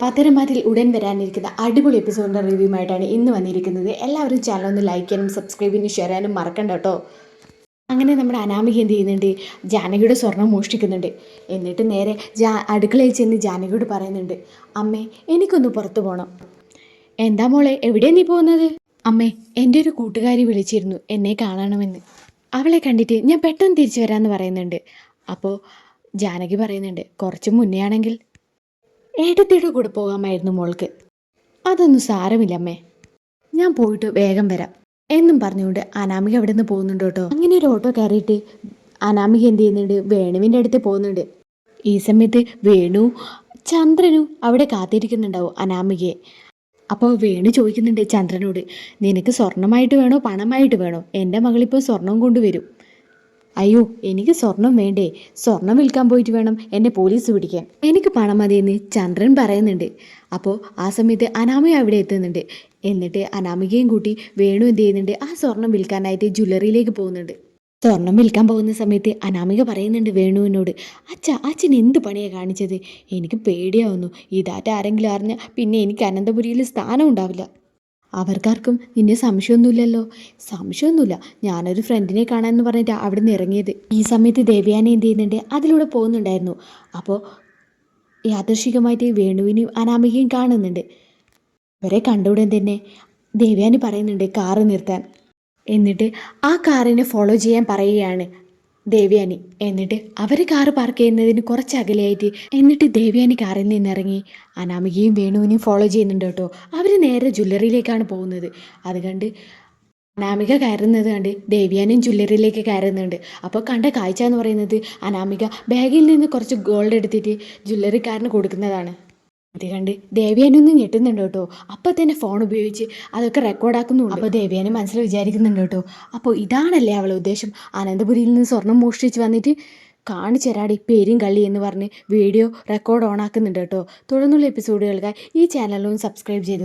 പത്തരമാറ്റിൽ ഉടൻ വരാനിരിക്കുന്ന അടിപൊളി എപ്പിസോഡിന്റെ റിവ്യൂമായിട്ടാണ് ഇന്ന് വന്നിരിക്കുന്നത്. എല്ലാവരും ചാനൽ ഒന്ന് ലൈക്ക് ചെയ്യാനും സബ്സ്ക്രൈബ് ചെയ്യാനും ഷെയർ ചെയ്യാനും മറക്കണ്ട കേട്ടോ. അങ്ങനെ നമ്മുടെ അനാമിക എന്ത് ചെയ്യുന്നുണ്ട്? ജാനകിയുടെ സ്വർണം മോഷ്ടിക്കുന്നുണ്ട്. എന്നിട്ട് നേരെ ജാ അടുക്കളയിൽ ചെന്ന് ജാനകിയോട് പറയുന്നുണ്ട് അമ്മേ എനിക്കൊന്ന് പുറത്തു പോകണം എന്താ മോളെ എവിടെയാണ് നീ പോകുന്നത്? അമ്മേ എന്റെ ഒരു കൂട്ടുകാരി വിളിച്ചിരുന്നു എന്നെ കാണണമെന്ന്. അവളെ കണ്ടിട്ട് ഞാൻ പെട്ടെന്ന് തിരിച്ചു വരാമെന്ന് പറയുന്നുണ്ട്. അപ്പോൾ ജാനകി പറയുന്നുണ്ട് കുറച്ച് മുന്നേ ആണെങ്കിൽ ഏട്ടത്തിയുടെ കൂടെ പോകാമായിരുന്നു മോൾക്ക്. അതൊന്നും സാരമില്ലമ്മേ. ഞാൻ പോയിട്ട് വേഗം വരാം. എന്നും പറഞ്ഞുകൊണ്ട് അനാമിക അവിടെ നിന്ന് പോകുന്നുണ്ട് കേട്ടോ. അങ്ങനെ ഒരു ഓട്ടോ കയറിയിട്ട് അനാമിക എന്ത് ചെയ്യുന്നുണ്ട്? വേണുവിന്റെ അടുത്ത് പോകുന്നുണ്ട്. ഈ സമയത്ത് വേണു ചന്ദ്രനു അവിടെ കാത്തിരിക്കുന്നുണ്ടാവും അനാമികയെ. അപ്പോൾ വേണു ചോദിക്കുന്നുണ്ട് ചന്ദ്രനോട് നിനക്ക് സ്വർണമായിട്ട് വേണോ പണമായിട്ട് വേണോ? എന്റെ മകളിപ്പോൾ സ്വർണം കൊണ്ടുവരും. അയ്യോ എനിക്ക് സ്വർണം വേണ്ടേ. സ്വർണം വിൽക്കാൻ പോയിട്ട് വേണം എന്നെ പോലീസ് പിടിക്കാൻ. എനിക്ക് പണം മതിയെന്ന് ചന്ദ്രൻ പറയുന്നുണ്ട്. അപ്പോൾ ആ സമയത്ത് അനാമ അവിടെ എത്തുന്നുണ്ട്. എന്നിട്ട് അനാമികയും കൂട്ടി വേണു എന്ത് ചെയ്യുന്നുണ്ട്? ആ സ്വർണം വിൽക്കാനായിട്ട് ജ്വല്ലറിയിലേക്ക് പോകുന്നുണ്ട്. സ്വർണം വിൽക്കാൻ പോകുന്ന സമയത്ത് അനാമിക പറയുന്നുണ്ട് വേണുവിനോട് അച്ഛ അച്ഛൻ എന്ത് പണിയാണ് കാണിച്ചത്? എനിക്ക് പേടിയാവുന്നു. ഇതാറ്റ ആരെങ്കിലും അറിഞ്ഞാൽ പിന്നെ എനിക്ക് അനന്തപുരിയിൽ സ്ഥാനം ഉണ്ടാവില്ല. അവർക്കാർക്കും നിന്നെ സംശയമൊന്നുമില്ലല്ലോ. സംശയമൊന്നുമില്ല. ഞാനൊരു ഫ്രണ്ടിനെ കാണാമെന്ന് പറഞ്ഞിട്ട് അവിടെ നിന്ന് ഇറങ്ങിയത്. ഈ സമയത്ത് ദേവയാനെ എന്ത് ചെയ്യുന്നുണ്ട്? അതിലൂടെ പോകുന്നുണ്ടായിരുന്നു. അപ്പോൾ യാദർശികമായിട്ട് വേണുവിനെയും അനാമികയും കാണുന്നുണ്ട്. ഇവരെ കണ്ടുടൻ തന്നെ ദേവയാനി പറയുന്നുണ്ട് കാറ് നിർത്താൻ. എന്നിട്ട് ആ കാറിനെ ഫോളോ ചെയ്യാൻ പറയുകയാണ്. ദേവയാനി. എന്നിട്ട് അവർ കാറ് പാർക്ക് ചെയ്യുന്നതിന് കുറച്ച് അകലെയായിട്ട് എന്നിട്ട് ദേവ്യാനി കാറിൽ നിന്ന് ഇറങ്ങി അനാമികയും വേണുവിനെയും ഫോളോ ചെയ്യുന്നുണ്ട് കേട്ടോ. അവർ നേരെ ജ്വല്ലറിയിലേക്കാണ് പോകുന്നത്. അത് കണ്ട് അനാമിക കയറുന്നത് കണ്ട് ദേവ്യാനും ജ്വല്ലറിയിലേക്ക് കയറുന്നുണ്ട്. അപ്പോൾ കണ്ട കാഴ്ച എന്ന് പറയുന്നത് അനാമിക ബാഗിൽ നിന്ന് കുറച്ച് ഗോൾഡ് എടുത്തിട്ട് ജ്വല്ലറിക്കാരന് കൊടുക്കുന്നതാണ്. ഇത് കണ്ട് ദേവ്യാനൊന്ന് ഞെട്ടുന്നുണ്ട് കേട്ടോ. അപ്പം തന്നെ ഫോൺ ഉപയോഗിച്ച് അതൊക്കെ റെക്കോർഡാക്കുന്നുണ്ട് അപ്പോൾ ദേവ്യാനും മനസ്സിൽ വിചാരിക്കുന്നുണ്ട് കേട്ടോ. അപ്പോൾ ഇതാണല്ലേ അവളെ ഉദ്ദേശം. അനന്തപുരിയിൽ നിന്ന് സ്വർണം മോഷ്ടിച്ച് വന്നിട്ട് കാണിച്ചു പേരും കള്ളി എന്ന് പറഞ്ഞ് വീഡിയോ റെക്കോർഡ് ഓൺ ആക്കുന്നുണ്ട് കേട്ടോ. തുടർന്നുള്ള എപ്പിസോഡുകൾക്കായി ഈ ചാനലൊന്ന് സബ്സ്ക്രൈബ് ചെയ്തു